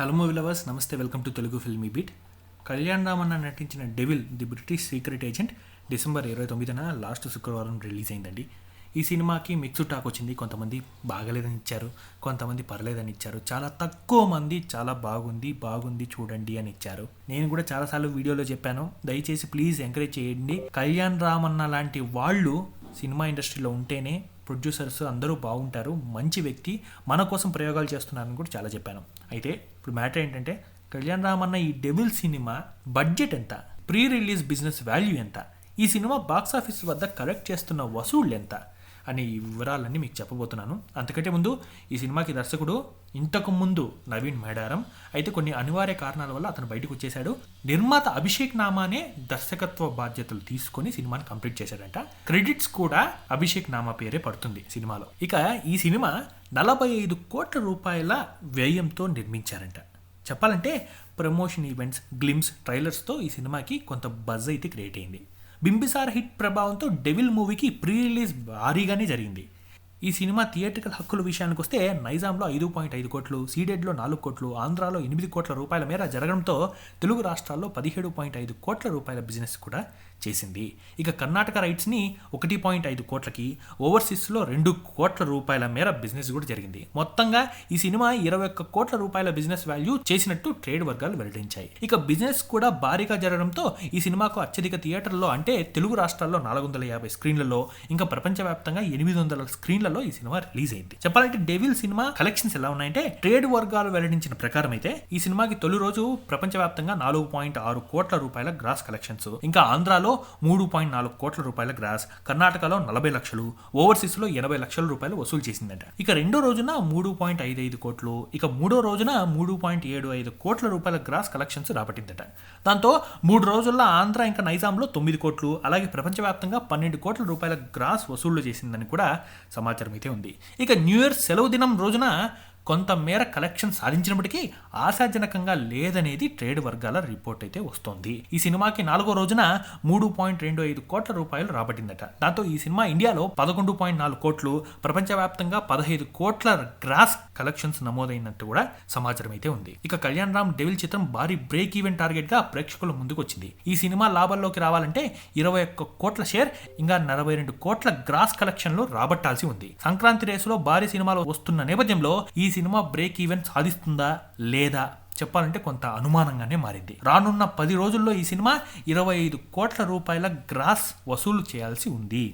Hello movie lovers నమస్తే welcome to Telugu filmy beat Kalyan Ramanna నటించిన devil the British secret agent December ఇరవై తొమ్మిదిన last శుక్రవారం release అయిందండి. ఈ సినిమాకి మిక్స్ టాక్ వచ్చింది. కొంతమంది బాగలేదని ఇచ్చారు. కొంతమంది పర్లేదని ఇచ్చారు. చాలా తక్కువ మంది చాలా బాగుంది బాగుంది చూడండి అని ఇచ్చారు. నేను కూడా చాలాసార్లు వీడియోలో చెప్పాను. దయచేసి ప్లీజ్ ఎంకరేజ్ చేయండి. కళ్యాణ్ రామన్న లాంటి వాళ్ళు సినిమా ఇండస్ట్రీలో ఉంటేనే ప్రొడ్యూసర్స్ అందరూ బాగుంటారు మంచి వ్యక్తి మన కోసం ప్రయోగాలు చేస్తున్నారని కూడా చాలా చెప్పాను. అయితే ఇప్పుడు మ్యాటర్ ఏంటంటే కళ్యాణ్ రామన్న ఈ డెబుల్ సినిమా బడ్జెట్ ఎంత? ప్రీ రిలీజ్ బిజినెస్ వాల్యూ ఎంత? ఈ సినిమా బాక్స్ ఆఫీస్ వద్ద కలెక్ట్ చేస్తున్న వసూళ్ళు ఎంత? అనే ఈ వివరాలన్నీ మీకు చెప్పబోతున్నాను. అంతకంటే ముందు ఈ సినిమాకి దర్శకుడు ఇంతకు ముందు నవీన్ మేడారం అయితే కొన్ని అనివార్య కారణాల వల్ల అతను బయటకు వచ్చేశాడు. నిర్మాత అభిషేక్ నామానే దర్శకత్వ బాధ్యతలు తీసుకొని సినిమాని కంప్లీట్ చేశాడంట. క్రెడిట్స్ కూడా అభిషేక్ నామా పేరే పడుతుంది సినిమాలో. ఇక ఈ సినిమా నలభై ఐదు కోట్ల రూపాయల వ్యయంతో నిర్మించారంట. చెప్పాలంటే ప్రమోషన్ ఈవెంట్స్ గ్లిమ్స్ ట్రైలర్స్తో ఈ సినిమాకి కొంత బజ్ అయితే క్రియేట్ అయింది. బింబిసార్ హిట్ ప్రభావంతో డెవిల్ మూవీకి ప్రీ రిలీజ్ భారీగానే జరిగింది. ఈ సినిమా థియేట్రికల్ హక్కుల విషయానికి వస్తే నైజాంలో ఐదు పాయింట్ ఐదు కోట్లు సీడెడ్లో నాలుగు కోట్లు ఆంధ్రాలో ఎనిమిది కోట్ల రూపాయల మేర జరగడంతో తెలుగు రాష్ట్రాల్లో పదిహేడు పాయింట్ ఐదు కోట్ల రూపాయల బిజినెస్ కూడా చేసింది. ఇక కర్ణాటక రైట్స్ని ఒకటి పాయింట్ ఐదు కోట్లకి ఓవర్సీస్లో రెండు కోట్ల రూపాయల మేర బిజినెస్ కూడా జరిగింది. మొత్తంగా ఈ సినిమా ఇరవై ఒక్క కోట్ల రూపాయల బిజినెస్ వాల్యూ చేసినట్టు ట్రేడ్ వర్గాలు వెల్లడించాయి. ఇక బిజినెస్ కూడా భారీగా జరగడంతో ఈ సినిమాకు అత్యధిక థియేటర్లో అంటే తెలుగు రాష్ట్రాల్లో నాలుగు వందల యాభై స్క్రీన్లలో ఇంకా ప్రపంచవ్యాప్తంగా ఎనిమిది వందల స్క్రీన్ల స్క్రీన్లలో ఈ సినిమా రిలీజ్ అయింది. చెప్పాలంటే డెవిల్ సినిమా కలెక్షన్స్ ఎలా ఉన్నాయంటే ట్రేడ్ వర్గాలు వెల్లడించిన ప్రకారం అయితే ఈ సినిమాకి తొలి రోజు ప్రపంచవ్యాప్తంగా నాలుగు పాయింట్ ఆరు కోట్ల రూపాయల గ్రాస్ కలెక్షన్స్. ఇంకా ఆంధ్రాలో మూడు పాయింట్ నాలుగు కోట్ల రూపాయల గ్రాస్ కర్ణాటకలో నలభై లక్షలు ఓవర్సీస్లో ఎనభై లక్షల రూపాయలు వసూలు చేసిందట. ఇక రెండో రోజున మూడు పాయింట్ ఐదు ఐదు కోట్లు ఇక మూడో రోజున మూడు పాయింట్ ఏడు ఐదు కోట్ల రూపాయల గ్రాస్ కలెక్షన్స్ రాబట్టిందట. దాంతో మూడు రోజుల్లో ఆంధ్ర ఇంకా నైజాంలో తొమ్మిది కోట్లు అలాగే ప్రపంచవ్యాప్తంగా పన్నెండు కోట్ల రూపాయల గ్రాస్ వసూళ్ళు చేసిందని కూడా సమాచారం. అయితే ఉంది. ఇక న్యూ ఇయర్ సెలవు దినం రోజున కొంత మేర కలెక్షన్ సాధించినప్పటికీ ఆశాజనకంగా లేదనేది ట్రేడ్ వర్గాల రిపోర్ట్ అయితే వస్తోంది. ఈ సినిమాకి నాలుగో రోజున మూడు పాయింట్ రెండు ఐదు కోట్ల రూపాయలు రాబట్టిందట దాంతో ఈ సినిమా ఇండియాలో పదకొండు పాయింట్ నాలుగు కోట్లు ప్రపంచవ్యాప్తంగా పదహైదు కోట్ల గ్రాస్ కలెక్షన్స్ నమోదైనట్టు కూడా సమాచారం అయితే ఉంది. ఇక కళ్యాణ్ రామ్ డెవిల్ చిత్రం భారీ బ్రేక్ ఈవెన్ టార్గెట్గా ప్రేక్షకుల ముందుకు వచ్చింది. ఈ సినిమా లాభాల్లోకి రావాలంటే ఇరవై ఒక్క కోట్ల షేర్ ఇంకా నలభై రెండు కోట్ల గ్రాస్ కలెక్షన్లు రాబట్టాల్సి ఉంది. సంక్రాంతి రేసులో భారీ సినిమాలు వస్తున్న నేపథ్యంలో ఈ సినిమా బ్రేక్ ఈవెన్ సాధిస్తుందా లేదా చెప్పాలంటే కొంత అనుమానంగానే మారింది. రానున్న పది రోజుల్లో ఈ సినిమా ఇరవై ఐదు కోట్ల రూపాయల గ్రాస్ వసూలు చేయాల్సి ఉంది.